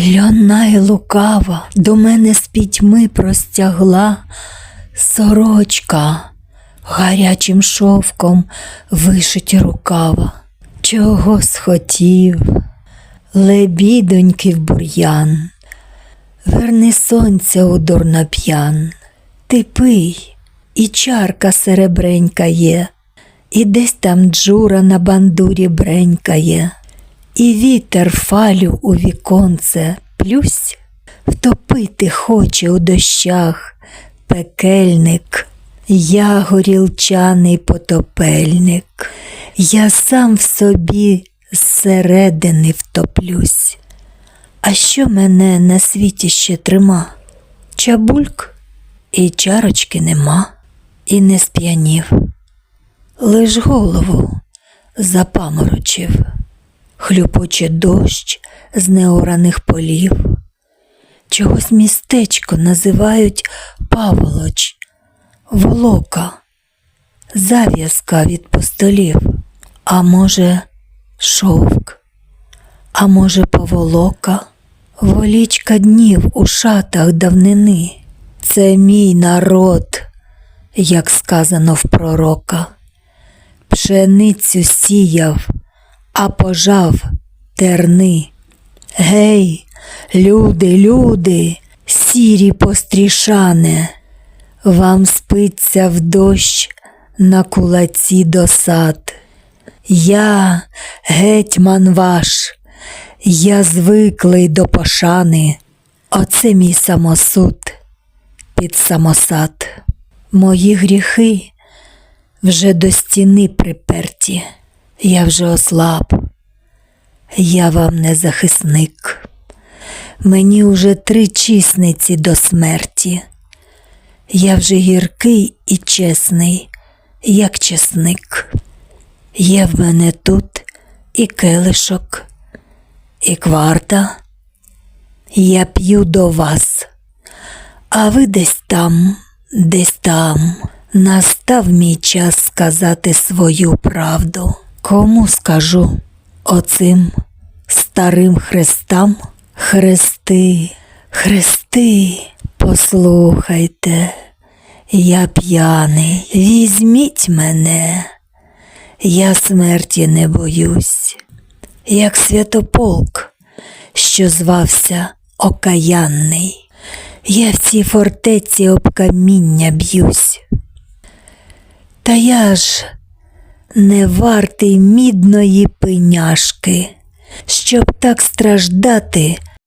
Льона й лукава до мене з пітьми простягла сорочка, гарячим шовком вишиті рукава. Чого схотів, лебідоньки в бур'ян, верни сонця у дурноп'ян, ти пий, і чарка серебренька є, і десь там джура на бандурі бренькає, і вітер фалю у віконце плюсь, втопити хоче у дощах пекельник, я горілчаний потопельник, я сам в собі зсередини втоплюсь. А що мене на світі ще трима? Чабульк і чарочки нема, і не сп'янів, лиш голову запаморочив, хлюпоче дощ з неораних полів. Чогось містечко називають Паволоч, волока, зав'язка від постолів, а може, шовк, а може, поволока, волічка днів у шатах давнини. Це мій народ, як сказано в пророка. Пшеницю сіяв, а пожав терни. Гей, люди, люди, сірі пострішане, вам спиться в дощ на кулаці досад. Я, гетьман ваш, я звиклий до пошани, оце мій самосуд під самосад. Мої гріхи вже до стіни приперті, я вже ослаб, я вам не захисник. Мені уже три чісниці до смерті. Я вже гіркий і чесний, як чесник. Є в мене тут і келишок, і кварта. Я п'ю до вас, а ви десь там, десь там. Настав мій час сказати свою правду. Кому скажу оцим старим хрестам? Хрести, хрести, послухайте, я п'яний, візьміть мене, я смерті не боюсь, як святополк, що звався Окаянний. Я в цій фортеці об каміння б'юсь. Та я ж не вартий мідної пеняшки, щоб так страждати